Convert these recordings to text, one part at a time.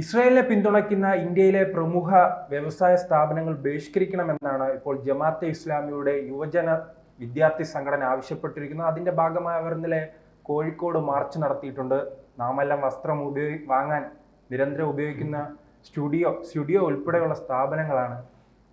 ഇസ്രായേലിനെ പിന്തുണയ്ക്കുന്ന ഇന്ത്യയിലെ പ്രമുഖ വ്യവസായ സ്ഥാപനങ്ങൾ ബഹിഷ്കരിക്കണമെന്നാണ് ഇപ്പോൾ ജമാഅത്തെ ഇസ്ലാമിയുടെ യുവജന വിദ്യാർത്ഥി സംഘടന ആവശ്യപ്പെട്ടിരിക്കുന്നത്. അതിന്റെ ഭാഗമായി അവർ ഇന്നലെ കോഴിക്കോട് മാർച്ച് നടത്തിയിട്ടുണ്ട്. നാമെല്ലാം വസ്ത്രം ഉപയോഗി വാങ്ങാൻ നിരന്തരം ഉപയോഗിക്കുന്ന സ്റ്റുഡിയോ സ്റ്റുഡിയോ ഉൾപ്പെടെയുള്ള സ്ഥാപനങ്ങളാണ്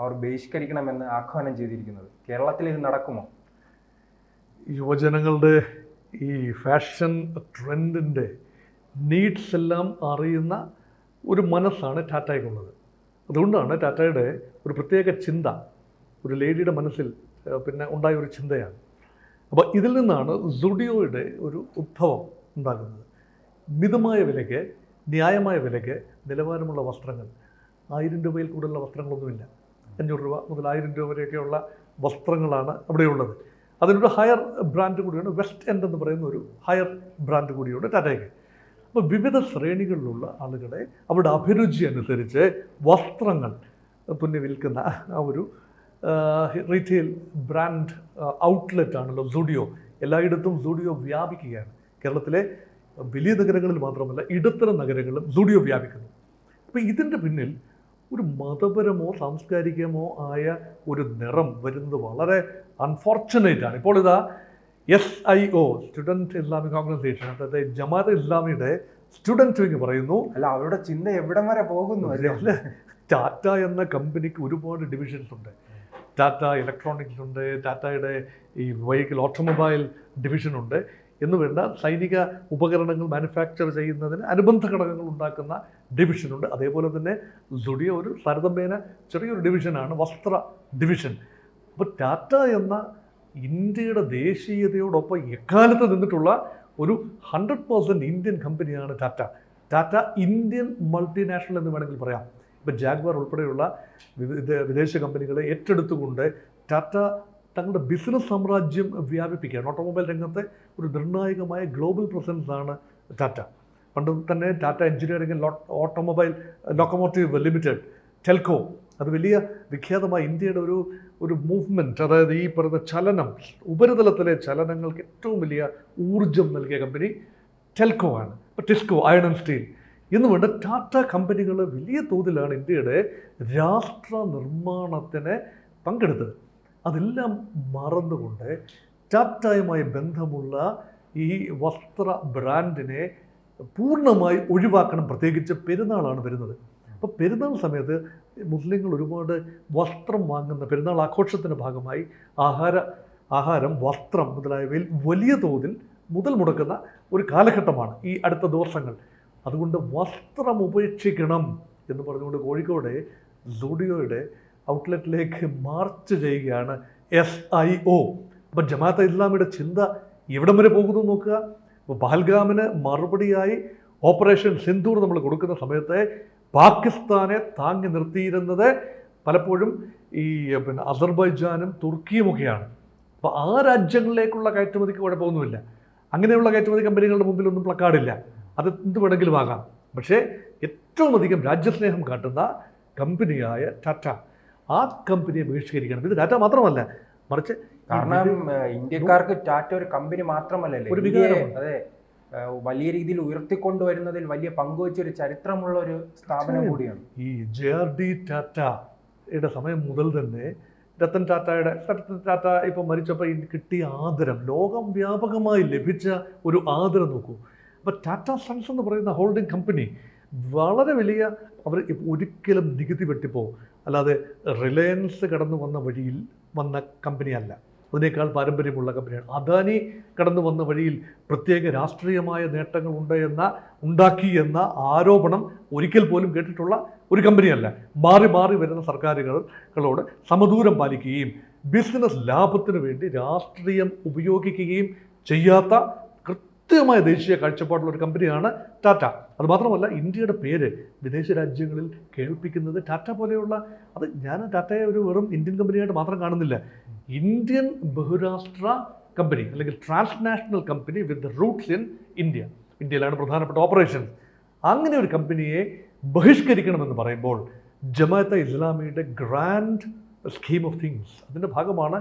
അവർ ബഹിഷ്കരിക്കണമെന്ന് ആഹ്വാനം ചെയ്തിരിക്കുന്നത്. കേരളത്തിൽ ഇത് നടക്കുമോ? യുവജനങ്ങളുടെ ഈ ഫാഷൻ ട്രെൻഡിന്റെ നീഡ്സ് എല്ലാം അറിയുന്ന ഒരു മനസ്സാണ് ടാറ്റയ്ക്കുള്ളത് അതുകൊണ്ടാണ് ടാറ്റയുടെ ഒരു പ്രത്യേക ചിന്ത ഒരു ലേഡിയുടെ മനസ്സിൽ പിന്നെ ഉണ്ടായ ഒരു ചിന്തയാണ്. അപ്പോൾ ഇതിൽ നിന്നാണ് സുഡിയോയുടെ ഒരു ഉദ്ഭവം ഉണ്ടാകുന്നത്. മിതമായ വിലയ്ക്ക് ന്യായമായ വിലയ്ക്ക് നിലവാരമുള്ള വസ്ത്രങ്ങൾ. ആയിരം രൂപയിൽ കൂടുതലുള്ള വസ്ത്രങ്ങളൊന്നുമില്ല. അഞ്ഞൂറ് രൂപ മുതൽ ആയിരം രൂപ വരെയൊക്കെയുള്ള വസ്ത്രങ്ങളാണ് അവിടെയുള്ളത്. അതിനൊരു ഹയർ ബ്രാൻഡ് കൂടിയാണ് വെസ്റ്റ് എൻഡ് എന്ന് പറയുന്ന ഒരു ഹയർ ബ്രാൻഡ് കൂടിയുണ്ട് ടാറ്റയ്ക്ക്. അപ്പോൾ വിവിധ ശ്രേണികളിലുള്ള ആളുകളെ അവരുടെ അഭിരുചി അനുസരിച്ച് വസ്ത്രങ്ങൾ പിന്നെ വിൽക്കുന്ന ആ ഒരു റീറ്റെയിൽ ബ്രാൻഡ് ഔട്ട്ലെറ്റ് ആണല്ലോ സുഡിയോ എല്ലായിടത്തും സുഡിയോ വ്യാപിക്കുകയാണ്. കേരളത്തിലെ വലിയ നഗരങ്ങളിൽ മാത്രമല്ല ഇടത്തരം നഗരങ്ങളിലും സുഡിയോ വ്യാപിക്കുന്നു. അപ്പോൾ ഇതിന്റെ പിന്നിൽ ഒരു മതപരമോ സാംസ്കാരികമോ ആയ ഒരു നിറം വരുന്നത് വളരെ അൺഫോർച്ചുനേറ്റ് ആണ്. ഇപ്പോൾ ഇതാ S I O student Islamic organisation അതായത് ജമാഅത്ത് ഇസ്ലാമിയുടെ സ്റ്റുഡന്റ് വിങ് പറയുന്നു. അല്ല അവരുടെ ചിന്ത എവിടം വരെ പോകുന്നു അല്ലേ? അല്ല ടാറ്റ എന്ന കമ്പനിക്ക് ഒരുപാട് ഡിവിഷൻസ് ഉണ്ട്. ടാറ്റ ഇലക്ട്രോണിക്സ് ഉണ്ട് ടാറ്റയുടെ ഈ വെഹിക്കിൾ ഓട്ടോമൊബൈൽ ഡിവിഷൻ ഉണ്ട്. എന്ന് വേണ്ട സൈനിക ഉപകരണങ്ങൾ മാനുഫാക്ചർ ചെയ്യുന്നതിന് അനുബന്ധ ഘടകങ്ങൾ ഉണ്ടാക്കുന്ന ഡിവിഷനുണ്ട് അതേപോലെ തന്നെ ജുഡിയ ഒരു താരതമ്യേന ചെറിയൊരു ഡിവിഷനാണ് വസ്ത്ര ഡിവിഷൻ അപ്പോൾ ടാറ്റ എന്ന ഇന്ത്യയുടെ ദേശീയതയോടൊപ്പം എക്കാലത്ത് നിന്നിട്ടുള്ള ഒരു ഹൺഡ്രഡ് പേഴ്സന്റ് ഇന്ത്യൻ കമ്പനിയാണ് ടാറ്റ. ടാറ്റ ഇന്ത്യൻ മൾട്ടിനാഷണൽ എന്ന് വേണമെങ്കിൽ പറയാം. ഇപ്പം ജാഗ്വാർ ഉൾപ്പെടെയുള്ള വിദേശ കമ്പനികളെ ഏറ്റെടുത്തുകൊണ്ട് ടാറ്റ തങ്ങളുടെ ബിസിനസ് സാമ്രാജ്യം വ്യാപിപ്പിക്കുകയാണ്. ഓട്ടോമൊബൈൽ രംഗത്തെ ഒരു നിർണായകമായ ഗ്ലോബൽ പ്രസൻസ് ആണ് ടാറ്റ. പണ്ട് തന്നെ Tata engineering automobile locomotive limited Telco അത് വലിയ വിഖ്യാതമായ ഇന്ത്യയുടെ ഒരു ഒരു മൂവ്മെന്റ് അതായത് ഈ പറയുന്ന ചലനം ഉപരിതലത്തിലെ ചലനങ്ങൾക്ക് ഏറ്റവും വലിയ ഊർജം നൽകിയ കമ്പനി ടെൽക്കോ ആണ്. ടിസ്കോ അയൺ ആൻഡ് സ്റ്റീൽ എന്ന് വേണ്ട ടാറ്റ കമ്പനികൾ വലിയ തോതിലാണ് ഇന്ത്യയുടെ രാഷ്ട്ര നിർമ്മാണത്തിന് പങ്കെടുത്തത്. അതെല്ലാം മറന്നുകൊണ്ട് ടാറ്റയുമായി ബന്ധമുള്ള ഈ വസ്ത്ര ബ്രാൻഡിനെ പൂർണമായി ഒഴിവാക്കണം. പ്രത്യേകിച്ച് പെരുന്നാളാണ് വരുന്നത്. അപ്പോൾ പെരുന്നാൾ സമയത്ത് മുസ്ലിങ്ങൾ ഒരുപാട് വസ്ത്രം വാങ്ങുന്ന പെരുന്നാൾ ആഘോഷത്തിന്റെ ഭാഗമായി ആഹാര ആഹാരം വസ്ത്രം മുതലായവയിൽ വലിയ തോതിൽ മുതൽ മുടക്കുന്ന ഒരു കാലഘട്ടമാണ് ഈ അടുത്ത ദിവസങ്ങൾ. അതുകൊണ്ട് വസ്ത്രം ഉപേക്ഷിക്കണം എന്ന് പറഞ്ഞുകൊണ്ട് കോഴിക്കോട് സുഡിയോയുടെ ഔട്ട്ലെറ്റിലേക്ക് മാർച്ച് ചെയ്യുകയാണ് എസ് ഐ ഒ അപ്പം ജമാഅത്ത് ഇസ്ലാമിയുടെ ചിന്ത എവിടം വരെ പോകുന്നു നോക്കുക. അപ്പോൾ പഹൽഗാമിന് മറുപടിയായി ഓപ്പറേഷൻ സിന്ദൂർ നമ്മൾ കൊടുക്കുന്ന സമയത്ത് പാകിസ്ഥാനെ താങ്ങി നിർത്തിയിരുന്നത് പലപ്പോഴും ഈ പിന്നെ അസർബൈജാനും തുർക്കിയുമൊക്കെയാണ്. അപ്പോൾ ആ രാജ്യങ്ങളിലേക്കുള്ള കയറ്റുമതിക്ക് കുഴപ്പമൊന്നുമില്ല. അങ്ങനെയുള്ള കയറ്റുമതി കമ്പനികളുടെ മുമ്പിലൊന്നും പ്ലക്കാർഡില്ല അത് എന്ത് വേണമെങ്കിലും ആകാം. പക്ഷേ ഏറ്റവും അധികം രാജ്യസ്നേഹം കാട്ടുന്ന കമ്പനിയായ ടാറ്റ. ആ കമ്പനിയെ ബഹിഷ്കരിക്കണം. ഇത് ടാറ്റ മാത്രമല്ല മറിച്ച് കാരണം ഇന്ത്യക്കാർക്ക് ടാറ്റ ഒരു കമ്പനി മാത്രമല്ലല്ലേ? ഒരു അതെ. വലിയ രീതിയിൽ ഉയർത്തിക്കൊണ്ടുവരുന്നതിൽ വലിയ പങ്കുവച്ച ഒരു ചരിത്രമുള്ള ഒരു സ്ഥാപനം. കൂടിയാണ് ഈ ജെ ആർ ഡി ടാറ്റയുടെ സമയം മുതൽ തന്നെ രത്തൻ ടാറ്റയുടെ രത്തൻ ടാറ്റ ഇപ്പോൾ മരിച്ചപ്പോൾ കിട്ടിയ ആദരം ലോകം വ്യാപകമായി ലഭിച്ച ഒരു ആദരം നോക്കൂ അപ്പോൾ ടാറ്റ സൺസ് എന്ന് പറയുന്ന ഹോൾഡിംഗ് കമ്പനി വളരെ വലിയ അവർ ഒരിക്കലും നികുതി വെട്ടിപ്പോ അല്ലാതെ റിലയൻസ് കടന്നു വന്ന വഴിയിൽ വന്ന കമ്പനിയല്ല അതിനേക്കാൾ പാരമ്പര്യമുള്ള കമ്പനിയാണ്. അദാനി കടന്നു വന്ന വഴിയിൽ പ്രത്യേക രാഷ്ട്രീയമായ നേട്ടങ്ങൾ ഉണ്ട് എന്ന ഉണ്ടാക്കി എന്ന ആരോപണം ഒരിക്കൽ പോലും കേട്ടിട്ടുള്ള ഒരു കമ്പനിയല്ല. മാറി മാറി വരുന്ന സർക്കാരുകളോട് സമദൂരം പാലിക്കുകയും ബിസിനസ് ലാഭത്തിനു വേണ്ടി രാഷ്ട്രീയം ഉപയോഗിക്കുകയും ചെയ്യാത്ത കൃത്യമായ ദേശീയ കാഴ്ചപ്പാടുള്ള ഒരു കമ്പനിയാണ് ടാറ്റ. അതുമാത്രമല്ല ഇന്ത്യയുടെ പേര് വിദേശ രാജ്യങ്ങളിൽ കേൾപ്പിക്കുന്നത് ടാറ്റ പോലെയുള്ള അത് ഞാൻ ടാറ്റയെ ഒരു വെറും ഇന്ത്യൻ കമ്പനിയായിട്ട് മാത്രം കാണുന്നില്ല. ഇന്ത്യൻ ബഹുരാഷ്ട്ര കമ്പനി അല്ലെങ്കിൽ transnational company with roots in India ഇന്ത്യയിലാണ് പ്രധാനപ്പെട്ട ഓപ്പറേഷൻസ് അങ്ങനെ ഒരു കമ്പനിയെ ബഹിഷ്കരിക്കണമെന്ന് പറയുമ്പോൾ ജമാഅത്തെ ഇസ്ലാമിയുടെ ഗ്രാൻഡ് സ്കീം ഓഫ് തിങ്സ് അതിന്റെ ഭാഗമാണ്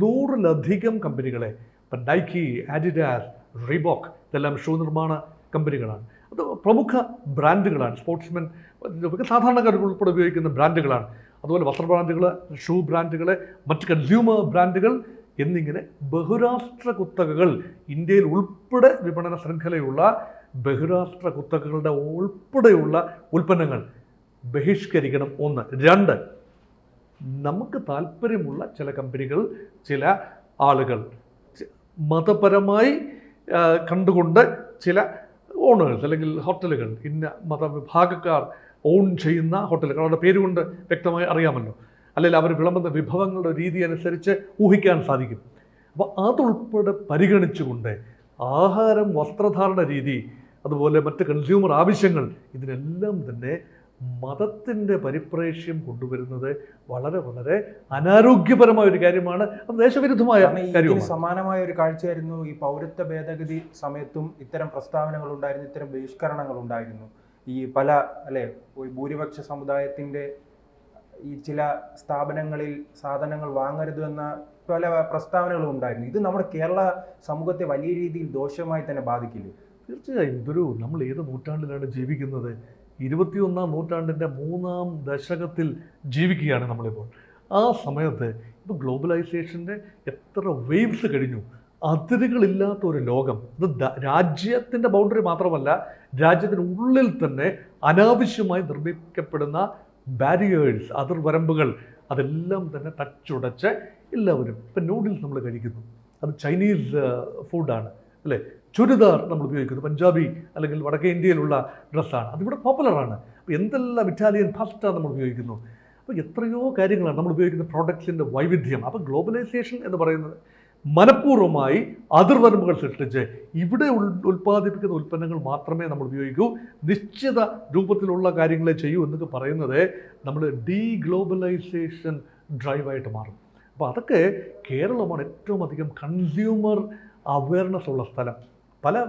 നൂറിലധികം കമ്പനികളെ ഇപ്പം നൈക്കി ആഡിഡാസ് റീബോക്ക് ഇതെല്ലാം ഷൂ നിർമ്മാണ കമ്പനികളാണ്. അത് പ്രമുഖ ബ്രാൻഡുകളാണ്. സ്പോർട്സ്മെൻ സാധാരണക്കാർ ഉൾപ്പെടെ ഉപയോഗിക്കുന്ന ബ്രാൻഡുകളാണ്. അതുപോലെ വസ്ത്ര ബ്രാൻഡുകൾ ഷൂ ബ്രാൻഡുകൾ മറ്റ് കൺസ്യൂമർ ബ്രാൻഡുകൾ എന്നിങ്ങനെ ബഹുരാഷ്ട്ര കുത്തകകൾ ഇന്ത്യയിൽ ഉൾപ്പെടെ വിപണന ശൃംഖലയുള്ള ബഹുരാഷ്ട്ര കുത്തകകളുടെ ഉൾപ്പെടെയുള്ള ഉൽപ്പന്നങ്ങൾ ബഹിഷ്കരിക്കണം ഒന്ന്. രണ്ട് നമുക്ക് താല്പര്യമുള്ള ചില കമ്പനികൾ ചില ആളുകൾ. മതപരമായി കണ്ടുകൊണ്ട് ചില ഓണേഴ്സ് അല്ലെങ്കിൽ ഹോട്ടലുകൾ ഇന്ന മതവിഭാഗക്കാർ ഓൺ ചെയ്യുന്ന ഹോട്ടലുകൾ. അവരുടെ പേരുകൊണ്ട് വ്യക്തമായി അറിയാമല്ലോ. അല്ലെങ്കിൽ അവർ വിളമ്പുന്ന വിഭവങ്ങളുടെ രീതി അനുസരിച്ച് ഊഹിക്കാൻ സാധിക്കും. അപ്പോൾ അതുൾപ്പെടെ പരിഗണിച്ചുകൊണ്ട് ആഹാരം വസ്ത്രധാരണ രീതി അതുപോലെ മറ്റ് കൺസ്യൂമർ ആവശ്യങ്ങൾ ഇതിനെല്ലാം തന്നെ മതത്തിന്റെ പരിപ്രേക്ഷ്യം കൊണ്ടുവരുന്നത് വളരെ വളരെ അനാരോഗ്യപരമായ ഒരു കാര്യമാണ്. അത് ദേശവിരുദ്ധമായ സമാനമായ ഒരു കാഴ്ചയായിരുന്നു ഈ പൗരത്വ ഭേദഗതി സമയത്തും ഇത്തരം പ്രസ്താവനകൾ ഉണ്ടായിരുന്നു ഇത്തരം ബഹിഷ്കരണങ്ങൾ ഉണ്ടായിരുന്നു ഈ പല അല്ലെ ഭൂരിപക്ഷ സമുദായത്തിന്റെ ഈ ചില സ്ഥാപനങ്ങളിൽ സാധനങ്ങൾ വാങ്ങരുത് എന്ന പല പ്രസ്താവനകളും ഉണ്ടായിരുന്നു. ഇത് നമ്മുടെ കേരള സമൂഹത്തെ വലിയ രീതിയിൽ ദോഷമായി തന്നെ ബാധിക്കില്ലേ? തീർച്ചയായും ഇതൊരു നമ്മൾ ഏത് നൂറ്റാണ്ടിലാണ് ജീവിക്കുന്നത്? ഇരുപത്തിയൊന്നാം നൂറ്റാണ്ടിന്റെ മൂന്നാം ദശകത്തിൽ ജീവിക്കുകയാണ് നമ്മളിപ്പോൾ. ആ സമയത്ത് ഇപ്പോൾ ഗ്ലോബലൈസേഷന്റെ എത്ര വേവ്സ് കഴിഞ്ഞു. അതിരുകളില്ലാത്ത ഒരു ലോകം. ഇത് രാജ്യത്തിന്റെ ബൗണ്ടറി മാത്രമല്ല രാജ്യത്തിനുള്ളിൽ തന്നെ അനാവശ്യമായി നിർമ്മിക്കപ്പെടുന്ന ബാരിയേഴ്സ് അതിർവരമ്പുകൾ അതെല്ലാം തന്നെ തച്ചുടച്ച് എല്ലാവരും ഇപ്പം നൂഡിൽസ് നമ്മൾ കഴിക്കുന്നു. അത് ചൈനീസ് ഫുഡാണ് അല്ലേ? ചുരിദാർ നമ്മൾ ഉപയോഗിക്കുന്നത് പഞ്ചാബി അല്ലെങ്കിൽ വടക്കേ ഇന്ത്യയിലുള്ള ഡ്രസ്സാണ്. അതിവിടെ പോപ്പുലറാണ് അപ്പോൾ എന്തെല്ലാം ഇറ്റാലിയൻ പാസ്റ്റ നമ്മൾ ഉപയോഗിക്കുന്നു? അപ്പോൾ എത്രയോ കാര്യങ്ങളാണ് നമ്മൾ ഉപയോഗിക്കുന്ന പ്രോഡക്ട്സിന്റെ വൈവിധ്യം. അപ്പോൾ ഗ്ലോബലൈസേഷൻ എന്ന് പറയുന്നത് മനഃപൂർവമായി അതിർവരമ്പുകൾ സൃഷ്ടിച്ച് ഇവിടെ ഉൽ ഉൽപ്പാദിപ്പിക്കുന്ന ഉൽപ്പന്നങ്ങൾ മാത്രമേ നമ്മൾ ഉപയോഗിക്കൂ. നിശ്ചിത രൂപത്തിലുള്ള കാര്യങ്ങളെ ചെയ്യൂ എന്നൊക്കെ പറയുന്നത് നമ്മൾ ഡീ ഗ്ലോബലൈസേഷൻ ഡ്രൈവായിട്ട് മാറും. അപ്പോൾ അതൊക്കെ കേരളമാണ് ഏറ്റവും അധികം കൺസ്യൂമർ അവയർനെസ് ഉള്ള സ്ഥലം. പല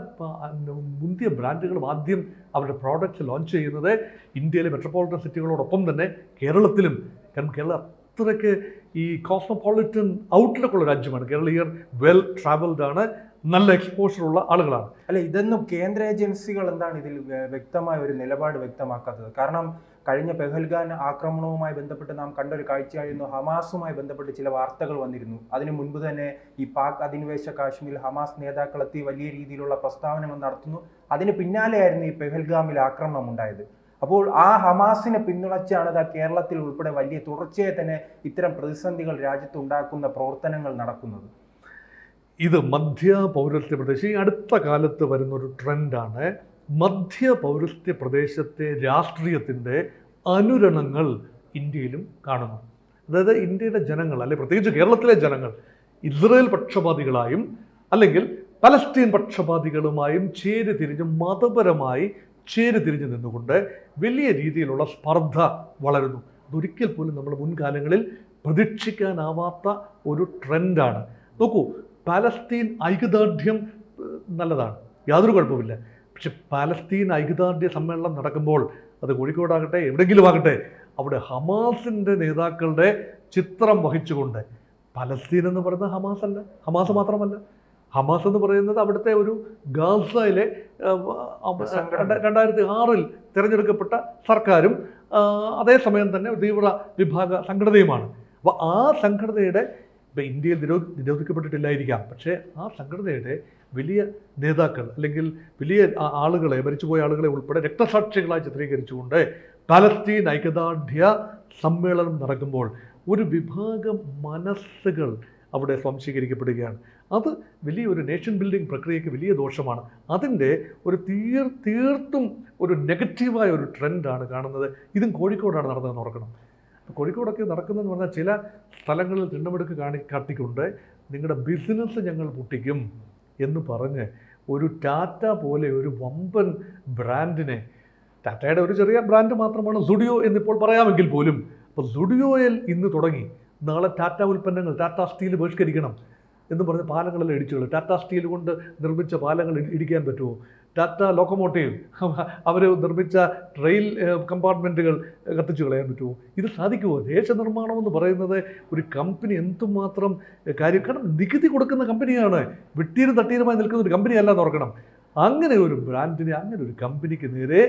മുന്തിയ ബ്രാൻഡുകളും ആദ്യം അവരുടെ പ്രോഡക്റ്റ്സ് ലോഞ്ച് ചെയ്യുന്നത് ഇന്ത്യയിലെ മെട്രോപൊളിറ്റൻ സിറ്റികളോടൊപ്പം തന്നെ കേരളത്തിലും. കാരണം കേരളം അത്രയ്ക്ക് ഈ കോസ്മോപോളിറ്റൻ ഔട്ട്ലുക്കുള്ള രാജ്യമാണ്. കേരളീയർ വെൽ ട്രാവൽഡ് ആണ് നല്ല എക്സ്പോഷർ ഉള്ള ആളുകളാണ്. അല്ല ഇതൊന്നും കേന്ദ്ര ഏജൻസികൾ എന്താണ് ഇതിൽ വ്യ- വ്യക്തമായ ഒരു നിലപാട് വ്യക്തമാക്കാത്തത്? കാരണം കഴിഞ്ഞ പെഹൽഗാൻ ആക്രമണവുമായി ബന്ധപ്പെട്ട് നാം കണ്ട ഒരു കാഴ്ചയായിരുന്നു. ഹമാസുമായി ബന്ധപ്പെട്ട് ചില വാർത്തകൾ വന്നിരുന്നു. അതിനു മുൻപ് തന്നെ ഈ പാക് അധിനിവേശ കാശ്മീരിൽ ഹമാസ് നേതാക്കൾ എത്തി വലിയ രീതിയിലുള്ള പ്രസ്താവനകൾ നടത്തുന്നു. അതിന് പിന്നാലെയായിരുന്നു ഈ പെഹൽഗാമിൽ ആക്രമണം ഉണ്ടായത്. അപ്പോൾ ആ ഹമാസിനെ പിന്തുണച്ചാണ് ഇതാ കേരളത്തിൽ ഉൾപ്പെടെ വലിയ തുടർച്ചയായി തന്നെ ഇത്തരം പ്രതിസന്ധികൾ രാജ്യത്ത് ഉണ്ടാക്കുന്ന പ്രവർത്തനങ്ങൾ നടക്കുന്നത്. ഇത് മധ്യ പൗരസ്ത്യ പ്രദേശം ഈ അടുത്ത കാലത്ത് വരുന്ന ഒരു ട്രെൻഡാണ്. മധ്യ പൗരസ്ത്യ പ്രദേശത്തെ രാഷ്ട്രീയത്തിന്റെ അനുരണങ്ങൾ ഇന്ത്യയിലും കാണുന്നു. അതായത് ഇന്ത്യയുടെ ജനങ്ങൾ അല്ലെ പ്രത്യേകിച്ച് കേരളത്തിലെ ജനങ്ങൾ ഇസ്രയേൽ പക്ഷപാതികളായും അല്ലെങ്കിൽ പലസ്തീൻ പക്ഷപാതികളുമായും ചേരി തിരിഞ്ഞ് മതപരമായി ചേരി തിരിഞ്ഞ് നിന്നുകൊണ്ട് വലിയ രീതിയിലുള്ള സ്പർദ്ധ വളരുന്നു. അതൊരിക്കൽ പോലും നമ്മുടെ മുൻകാലങ്ങളിൽ പ്രതീക്ഷിക്കാനാവാത്ത ഒരു ട്രെൻഡാണ്. നോക്കൂ പലസ്തീൻ ഐക്യദാർഢ്യം നല്ലതാണ്. യാതൊരു കുഴപ്പമില്ല പക്ഷെ പാലസ്തീൻ ഐക്യദാർഢ്യ സമ്മേളനം നടക്കുമ്പോൾ അത് കോഴിക്കോടാകട്ടെ എവിടെയെങ്കിലും ആകട്ടെ അവിടെ ഹമാസിന്റെ നേതാക്കളുടെ ചിത്രം വഹിച്ചുകൊണ്ട് പലസ്തീൻ എന്ന് പറയുന്നത് ഹമാസ് അല്ല ഹമാസ് മാത്രമല്ല. ഹമാസ് എന്ന് പറയുന്നത് അവിടുത്തെ ഒരു ഗാസയിലെ രണ്ടായിരത്തി ആറിൽ തിരഞ്ഞെടുക്കപ്പെട്ട സർക്കാരും അതേസമയം തന്നെ തീവ്ര വിഭാഗ സംഘടനയുമാണ്. അപ്പോൾ ആ സംഘടനയുടെ ഇപ്പം ഇന്ത്യയിൽ നിരോ നിരോധിക്കപ്പെട്ടിട്ടില്ലായിരിക്കാം. പക്ഷേ ആ സംഘടനയുടെ വലിയ നേതാക്കൾ അല്ലെങ്കിൽ വലിയ ആളുകളെ മരിച്ചുപോയ ആളുകളെ ഉൾപ്പെടെ രക്തസാക്ഷികളായി ചിത്രീകരിച്ചുകൊണ്ട് പലസ്തീൻ ഐക്യദാർഢ്യ സമ്മേളനം നടക്കുമ്പോൾ ഒരു വിഭാഗം മനസ്സുകൾ അവിടെ സ്വാംശീകരിക്കപ്പെടുകയാണ്. അത് വലിയൊരു നേഷൻ ബിൽഡിംഗ് പ്രക്രിയയ്ക്ക് വലിയ ദോഷമാണ്. അതിന്റെ ഒരു തീർ തീർത്തും ഒരു നെഗറ്റീവായ ഒരു ട്രെൻഡാണ് കാണുന്നത്. ഇതും കോഴിക്കോടാണ് നടന്നതെന്ന് ഓർക്കണം. കോഴിക്കോടൊക്കെ നടക്കുന്നതെന്ന് പറഞ്ഞാൽ ചില സ്ഥലങ്ങളിൽ തിണ്ടമെടുക്ക് കാണി കാട്ടിക്കൊണ്ട് നിങ്ങളുടെ ബിസിനസ് ഞങ്ങൾ പൊട്ടിക്കും എന്ന് പറഞ്ഞ് ഒരു ടാറ്റ പോലെ ഒരു വമ്പൻ ബ്രാൻഡിനെ ടാറ്റയുടെ ഒരു ചെറിയ ബ്രാൻഡ് മാത്രമാണ് സുഡിയോ എന്നിപ്പോൾ പറയാമെങ്കിൽ പോലും അപ്പോൾ സുഡിയോയിൽ ഇന്ന് തുടങ്ങി. നാളെ ടാറ്റ ഉൽപ്പന്നങ്ങൾ ടാറ്റ സ്റ്റീൽ ബഹിഷ്കരിക്കണം എന്ന് പറഞ്ഞ് പാലങ്ങളെല്ലാം ഇടിച്ചു കളയും ടാറ്റ സ്റ്റീൽ കൊണ്ട് നിർമ്മിച്ച പാലങ്ങൾ ഇടിക്കാൻ പറ്റുമോ? ടാറ്റ ലോക്കോമോട്ടീവ് അവർ നിർമ്മിച്ച റെയിൽ കമ്പാർട്ട്മെന്റുകൾ കത്തിച്ചു കളയാൻ പറ്റുമോ? ഇത് സാധിക്കുമോ? ദേശനിർമ്മാണം എന്ന് പറയുന്നത് ഒരു കമ്പനി എന്തുമാത്രം കാര്യം കാരണം നികുതി കൊടുക്കുന്ന കമ്പനിയാണ് വിട്ടീരും തട്ടീരുമായി നിൽക്കുന്ന ഒരു കമ്പനി അല്ല ഓർക്കണം. അങ്ങനെ ഒരു ബ്രാൻഡിന് അങ്ങനെ ഒരു കമ്പനിക്ക് നേരെ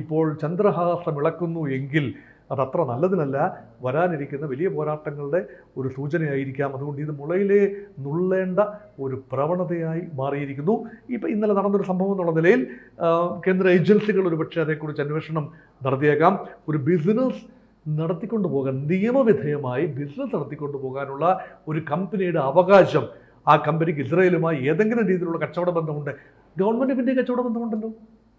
ഇപ്പോൾ ചന്ദ്രഹാസം ഇളക്കുന്നു എങ്കിൽ അതത്ര നല്ലതിനല്ല. വരാനിരിക്കുന്ന വലിയ പോരാട്ടങ്ങളുടെ ഒരു സൂചനയായിരിക്കാം. അതുകൊണ്ട് ഇത് മുളയിലെ നുള്ളേണ്ട ഒരു പ്രവണതയായി മാറിയിരിക്കുന്നു. ഇപ്പം ഇന്നലെ നടന്നൊരു സംഭവം എന്നുള്ള നിലയിൽ കേന്ദ്ര ഏജൻസികൾ ഒരുപക്ഷെ അതേക്കുറിച്ച് അന്വേഷണം നടത്തിയേക്കാം. ഒരു ബിസിനസ് നടത്തിക്കൊണ്ടു പോകാൻ നിയമവിധേയമായി ബിസിനസ് നടത്തിക്കൊണ്ടു പോകാനുള്ള ഒരു കമ്പനിയുടെ അവകാശം ആ കമ്പനിക്ക് ഇസ്രയേലുമായി ഏതെങ്കിലും രീതിയിലുള്ള കച്ചവട ബന്ധമുണ്ട്. ഗവൺമെന്റ് ഓഫ് ഇന്ത്യ കച്ചവട ബന്ധമുണ്ടല്ലോ.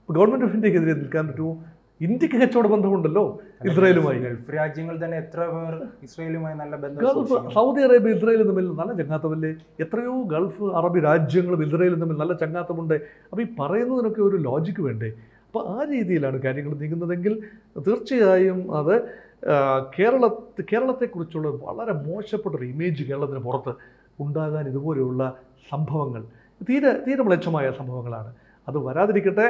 ഗവൺമെന്റ് ഓഫ് ഇന്ത്യക്കെതിരെ നിൽക്കാൻ പറ്റുമോ? ഇന്ത്യയ്ക്ക് കച്ചവട ബന്ധമുണ്ടല്ലോ ഇസ്രായേലുമായി. ഗൾഫ് രാജ്യങ്ങൾ തന്നെ എത്ര പേർ ഇസ്രായേലുമായി നല്ല ബന്ധം ഗൾഫ് സൗദി അറേബ്യ ഇസ്രായേലും തമ്മിൽ നല്ല ചങ്ങാത്തമല്ലേ? എത്രയോ ഗൾഫ് അറബി രാജ്യങ്ങളും ഇസ്രായേലും തമ്മിൽ നല്ല ചങ്ങാത്തമുണ്ട്. അപ്പോൾ ഈ പറയുന്നതിനൊക്കെ ഒരു ലോജിക്ക് വേണ്ടേ? അപ്പോൾ ആ രീതിയിലാണ് കാര്യങ്ങൾ നീങ്ങുന്നതെങ്കിൽ തീർച്ചയായും അത് കേരള കേരളത്തെക്കുറിച്ചുള്ള വളരെ മോശപ്പെട്ടൊരു ഇമേജ് കേരളത്തിന് പുറത്ത് ഉണ്ടാകാൻ ഇതുപോലെയുള്ള സംഭവങ്ങൾ തീരെ തീരെ മ്ലേച്ഛമായ സംഭവങ്ങളാണ്. അത് വരാതിരിക്കട്ടെ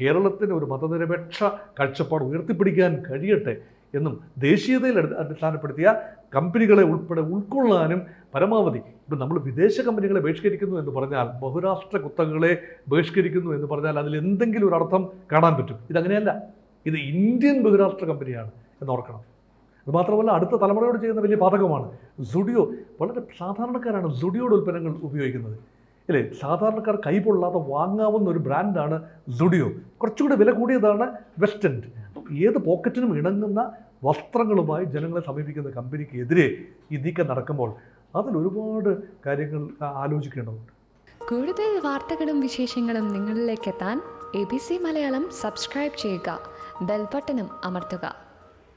കേരളത്തിന് ഒരു മതനിരപേക്ഷ കാഴ്ചപ്പാട് ഉയർത്തിപ്പിടിക്കാൻ കഴിയട്ടെ എന്നും ദേശീയതയിൽ അടിസ്ഥാനപ്പെടുത്തിയ കമ്പനികളെ ഉൾപ്പെടെ ഉൾക്കൊള്ളാനും പരമാവധി ഇപ്പം നമ്മൾ വിദേശ കമ്പനികളെ ബഹിഷ്കരിക്കുന്നു എന്ന് പറഞ്ഞാൽ ബഹുരാഷ്ട്ര കുത്തകകളെ ബഹിഷ്കരിക്കുന്നു എന്ന് പറഞ്ഞാൽ അതിൽ എന്തെങ്കിലും ഒരു അർത്ഥം കാണാൻ പറ്റും. ഇതങ്ങനെയല്ല. ഇത് ഇന്ത്യൻ ബഹുരാഷ്ട്ര കമ്പനിയാണ് എന്നോർക്കണം അത് മാത്രമല്ല അടുത്ത തലമുറയോട് ചെയ്യുന്ന വലിയ പാതകമാണ്. സുഡിയോ വളരെ സാധാരണക്കാരാണ് സുഡിയോയുടെ ഉൽപ്പന്നങ്ങൾ ഉപയോഗിക്കുന്നത്. അല്ലേ? സാധാരണക്കാർ കൈ പൊള്ളാതെ വാങ്ങാവുന്ന ഒരു ബ്രാൻഡാണ് സുഡിയോ കുറച്ചുകൂടി വില കൂടിയതാണ് വെസ്റ്റേൺ അപ്പം ഏത് പോക്കറ്റിനും ഇണങ്ങുന്ന വസ്ത്രങ്ങളുമായി ജനങ്ങളെ സമീപിക്കുന്ന കമ്പനിക്ക് എതിരെ ഈ നീക്കം നടക്കുമ്പോൾ അതിൽ ഒരുപാട് കാര്യങ്ങൾ ആലോചിക്കേണ്ടതുണ്ട്. കൂടുതൽ വാർത്തകളും വിശേഷങ്ങളും നിങ്ങളിലേക്ക് എത്താൻ A B C Malayalam subscribe ചെയ്യുക. ബെൽബട്ടനും അമർത്തുക.